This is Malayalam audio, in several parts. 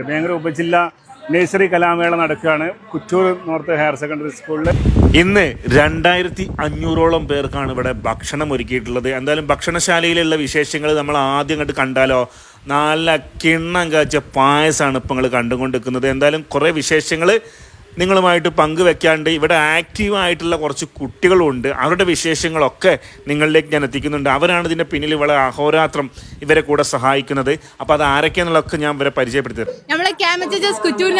നടക്കുന്നുണ്ട് ഭയങ്കര ഉപജില്ല നഴ്സറി കലാമേള നടക്കുകയാണ്. കുറ്റൂർ നോർത്ത് ഹയർ സെക്കൻഡറി സ്കൂളിൽ ഇന്ന് രണ്ടായിരത്തി അഞ്ഞൂറോളം പേർക്കാണ് ഇവിടെ ഭക്ഷണം ഒരുക്കിയിട്ടുള്ളത് എന്തായാലും ഭക്ഷണശാലയിലുള്ള വിശേഷങ്ങൾ നമ്മൾ ആദ്യം കണ്ട് കണ്ടാലോ? നല്ല കിണ്ണം കാച്ച പായസമാണ് ഇപ്പം നിങ്ങൾ കണ്ടുകൊണ്ടിരിക്കുന്നത്. എന്തായാലും കുറേ വിശേഷങ്ങൾ നിങ്ങളുമായിട്ട് പങ്കുവെക്കാണ്ട് ഇവിടെ ആക്റ്റീവായിട്ടുള്ള കുറച്ച് കുട്ടികളുണ്ട്. അവരുടെ വിശേഷങ്ങളൊക്കെ നിങ്ങളിലേക്ക് ഞാൻ എത്തിക്കുന്നുണ്ട്. അവരാണ് ഇതിന്റെ പിന്നിൽ ഇവിടെ അഹോരാത്രം ഇവരെ കൂടെ സഹായിക്കുന്നത്. അപ്പോൾ അത് ആരൊക്കെയാണെന്നുള്ളതൊക്കെ ഞാൻ ഇവരെ പരിചയപ്പെടുത്തി നമ്മളെ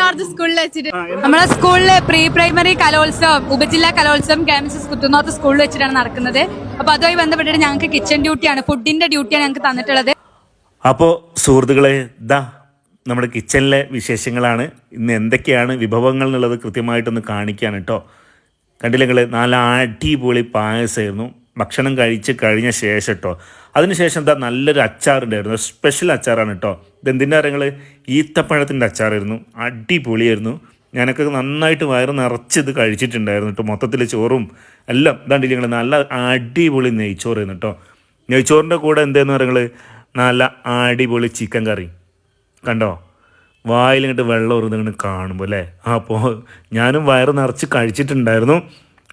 നോർത്ത് സ്കൂളിൽ വെച്ചിട്ട് നമ്മളെ സ്കൂളിലെ പ്രീ പ്രൈമറി കലോത്സവം ഉപജില്ലാ കലോത്സവം ക്യാമ്പസ് കുത്തുനോർത്ത് സ്കൂളിൽ വെച്ചിട്ടാണ് നടക്കുന്നത്. അപ്പോൾ അതുമായി ബന്ധപ്പെട്ടിട്ട് ഞങ്ങൾക്ക് കിച്ചൺ ഡ്യൂട്ടിയാണ് ഫുഡിന്റെ ഡ്യൂട്ടിയാണ് ഞങ്ങൾക്ക് തന്നിട്ടുള്ളത്. അപ്പോൾ സുഹൃത്തുക്കളെ ദാ നമ്മുടെ കിച്ചണിലെ വിശേഷങ്ങളാണ്. ഇന്ന് എന്തൊക്കെയാണ് വിഭവങ്ങൾ എന്നുള്ളത് കൃത്യമായിട്ടൊന്ന് കാണിക്കാൻ കേട്ടോ. കണ്ടില്ലെങ്കിൽ നല്ല അടിപൊളി പായസമായിരുന്നു. ഭക്ഷണം കഴിച്ച് കഴിഞ്ഞ ശേഷം കേട്ടോ. അതിനുശേഷം എന്താ നല്ലൊരു അച്ചാറുണ്ടായിരുന്നു. സ്പെഷ്യൽ അച്ചാറാണ് കേട്ടോ. ഇതെന്തിന്റെ അറിയങ്ങൾ ഈത്തപ്പഴത്തിന്റെ അച്ചാറായിരുന്നു. അടിപൊളിയായിരുന്നു. ഞാനൊക്കെ നന്നായിട്ട് വയറ് നിറച്ച് ഇത് കഴിച്ചിട്ടുണ്ടായിരുന്നു കേട്ടോ. മൊത്തത്തിൽ ചോറും എല്ലാം ഇതാണ്ടില്ല ഞങ്ങൾ നല്ല അടിപൊളി നെയ്ച്ചോറായിരുന്നു കേട്ടോ. നെയ്ച്ചോറിന്റെ കൂടെ എന്താന്ന് പറയുന്നത് നല്ല അടിപൊളി ചിക്കൻ കറി. കണ്ടോ? വായിലിങ്ങോട്ട് വെള്ളം ഉറുന്നിങ്ങനെ കാണുമ്പോൾ അല്ലേ? അപ്പോൾ ഞാനും വയറ് നിറച്ച് കഴിച്ചിട്ടുണ്ടായിരുന്നു.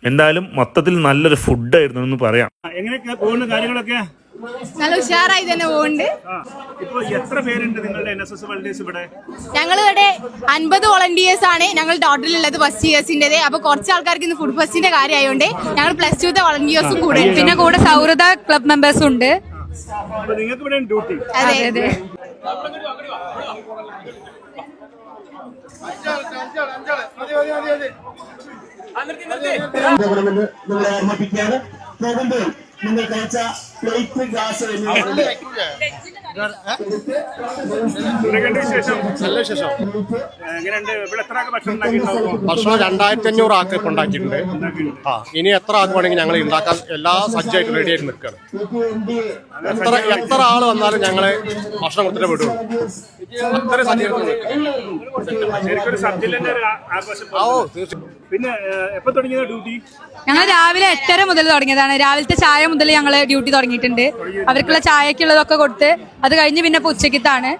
എന്തായാലും മൊത്തത്തിൽ നല്ലൊരു ഫുഡായിരുന്നു എന്ന് പറയാം. എങ്ങനെയൊക്കെ പോകുന്ന കാര്യങ്ങളൊക്കെ? നല്ല ഉഷാറായി തന്നെ പോകുന്നുണ്ട് ഇപ്പോൾ എത്ര പേരുണ്ട് നിങ്ങളുടെ എൻ എസ് എസ് വളണ്ടിയേഴ്സ് ഇവിടെ? ഞങ്ങൾ ഇവിടെ അൻപത് വോളണ്ടിയേഴ്സ് ആണ്. ഞങ്ങൾ ടോട്ടൽ ഉള്ളത് ഫസ്റ്റ് ഇയേഴ്സിന്റെ അപ്പോൾ കുറച്ച് ആൾക്കാർക്ക് ഇന്ന് ഫുഡ് ഫസ്റ്റിന്റെ കാര്യമായതുകൊണ്ട് ഞങ്ങൾ പ്ലസ് ടുത്തെ വോളണ്ടിയേഴ്സും കൂടെ പിന്നെ കൂടെ സൗഹൃദ ക്ലബ് മെമ്പേഴ്സും ഉണ്ട്. നിങ്ങൾക്ക് ഇവിടെ ഡ്യൂട്ടി ഓർമ്മിപ്പിക്കുകയാണ് പോകുമ്പോൾ നിങ്ങൾ കഴിച്ച പ്ലേറ്റ് ഗ്ലാസ് നല്ല വിശേഷം. ഭക്ഷണം രണ്ടായിരത്തി അഞ്ഞൂറ് ആക്ക് ഇപ്പൊ ഉണ്ടാക്കിയിട്ടുണ്ട്. ആ ഇനി എത്ര ആക്കുവാണെങ്കിൽ വേണമെങ്കിൽ ഞങ്ങൾ ഉണ്ടാക്കാൻ എല്ലാ സജ്ജമായിട്ട് റെഡി ആയിട്ട് നിൽക്കുകയാണ്. എത്ര എത്ര ആൾ വന്നാലും ഞങ്ങൾ ഭക്ഷണം കൊടുത്തിട്ട് വിടുള്ളൂ. അത്രയും സജ്ജീകരണം ഓ തീർച്ചയായും. പിന്നെ എപ്പോ തുടങ്ങിയത് ഡ്യൂട്ടി ഞങ്ങൾ രാവിലെ എട്ടര മുതൽ തുടങ്ങിയതാണ്. രാവിലത്തെ ചായ മുതൽ ഞങ്ങൾ ഡ്യൂട്ടി തുടങ്ങിയിട്ടുണ്ട്. അവർക്കുള്ള ചായക്കുള്ളതൊക്കെ കൊടുത്ത് അത് കഴിഞ്ഞ് പിന്നെ ഇപ്പൊ ഉച്ചക്കത്താണ്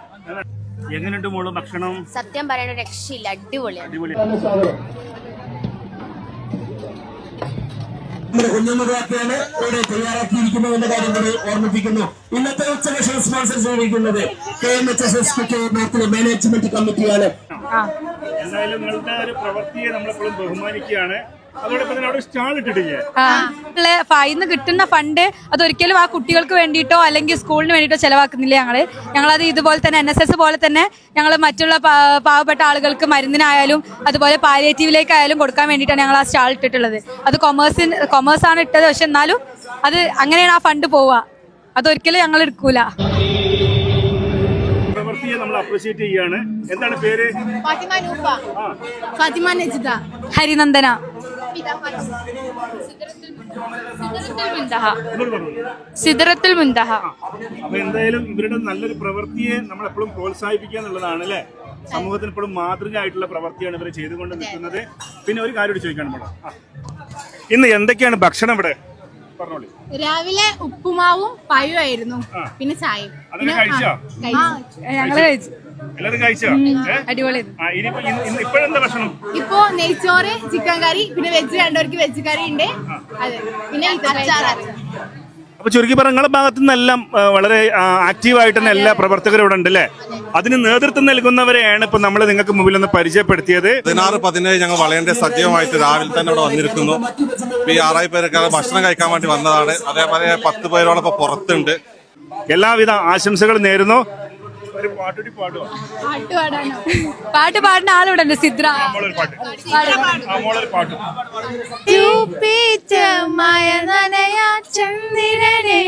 എങ്ങനെയുണ്ട് മോൾ ഭക്ഷണം? സത്യം പറയണ രക്ഷയില്ല. അടിപൊളിയാണ് കുഞ്ഞുമകളൊക്കെയാണ് ഇവിടെ തയ്യാറാക്കിയിരിക്കുന്നത് എന്ന കാര്യം കൂടി ഓർമ്മിപ്പിക്കുന്നു. ഇന്നത്തെ ഉച്ചഭക്ഷണം സ്പോൺസർ ചെയ്തിരിക്കുന്നത് K M H S S management കമ്മിറ്റിയാണ് എന്തായാലും നിങ്ങളുടെ ഒരു പ്രവൃത്തിയെ നമ്മളെപ്പോഴും ബഹുമാനിക്കുകയാണ്. ഫൈന്ന് കിട്ടുന്ന ഫണ്ട് അതൊരിക്കലും ആ കുട്ടികൾക്ക് വേണ്ടിയിട്ടോ അല്ലെങ്കിൽ സ്കൂളിന് വേണ്ടിയിട്ടോ ചെലവാക്കുന്നില്ല ഞങ്ങൾ. ഞങ്ങളത് ഇതുപോലെ തന്നെ എൻ എസ് എസ് പോലെ തന്നെ ഞങ്ങൾ മറ്റുള്ള പാവപ്പെട്ട ആളുകൾക്ക് മരുന്നിനായാലും അതുപോലെ പാലിയേറ്റീവിലേക്കായാലും കൊടുക്കാൻ വേണ്ടിയിട്ടാണ് ഞങ്ങൾ ആ സ്റ്റാൾ ഇട്ടിട്ടുള്ളത്. അത് കൊമേഴ്സിന് കൊമേഴ്സ് ആണ് ഇട്ടത്. പക്ഷെ എന്നാലും അത് അങ്ങനെയാണ് ആ ഫണ്ട് പോവുക. അതൊരിക്കലും ഞങ്ങൾ എടുക്കൂല. അപ്രിഷിയേറ്റ് ചെയ്യാണ്. എന്താണ് പേര്? ഫാത്തിമ നജിത ഹരിനന്ദന. സിദറത്തുൽ മുന്തഹ അപ്പൊ എന്തായാലും ഇവരുടെ നല്ലൊരു പ്രവൃത്തിയെ നമ്മൾ എപ്പോഴും പ്രോത്സാഹിപ്പിക്കുക എന്നുള്ളതാണ് അല്ലേ? സമൂഹത്തിന് ഇപ്പോഴും മാതൃകയായിട്ടുള്ള പ്രവൃത്തിയാണ് ഇവർ ചെയ്തുകൊണ്ട് നിൽക്കുന്നത്. പിന്നെ ഒരു കാര്യം കൂടി ചോദിക്കാണ് മേഡം ഇന്ന് എന്തൊക്കെയാണ് ഭക്ഷണം ഇവിടെ? രാവിലെ ഉപ്പുമാവും പഴവും ആയിരുന്നു. പിന്നെ ചായയും. ഞങ്ങൾ കഴിച്ചു? അടിപൊളി. ഇപ്പോ നെയ്ച്ചോറ് ചിക്കൻ കറി പിന്നെ വെജ് രണ്ടുപേർക്ക് വെജ് കറി ഉണ്ട്. അതെ. പിന്നെ അച്ചാറ്. അപ്പൊ ചുരുക്കി പറഞ്ഞ നിങ്ങളുടെ ഭാഗത്തു നിന്നെല്ലാം വളരെ ആക്റ്റീവായിട്ട് തന്നെ എല്ലാ പ്രവർത്തകരും ഇവിടെ ഉണ്ട് അല്ലേ? അതിന് നേതൃത്വം നൽകുന്നവരെയാണ് ഇപ്പൊ നമ്മൾ നിങ്ങൾക്ക് മുമ്പിൽ ഒന്ന് പരിചയപ്പെടുത്തിയത്. പതിനാറ് പതിനേഴ് ഞങ്ങൾ വളയന്റെ സജീവമായിട്ട് രാവിലെ തന്നെ ഇവിടെ വന്നിരിക്കുന്നു. ഈ ആറായി പേരൊക്കെ ഭക്ഷണം കഴിക്കാൻ വേണ്ടി വന്നതാണ്. അതേപോലെ പത്ത് പേരോളം ഇപ്പൊ പുറത്തുണ്ട്. എല്ലാവിധ ആശംസകളും നേരുന്നു. പാട്ട് പാടാനോ? പാട്ട് പാടുന്ന ആളിവിടെ ഉണ്ട് സിദ്ര പാട്ട്. മയ നനയാ ചന്ദ്രനെ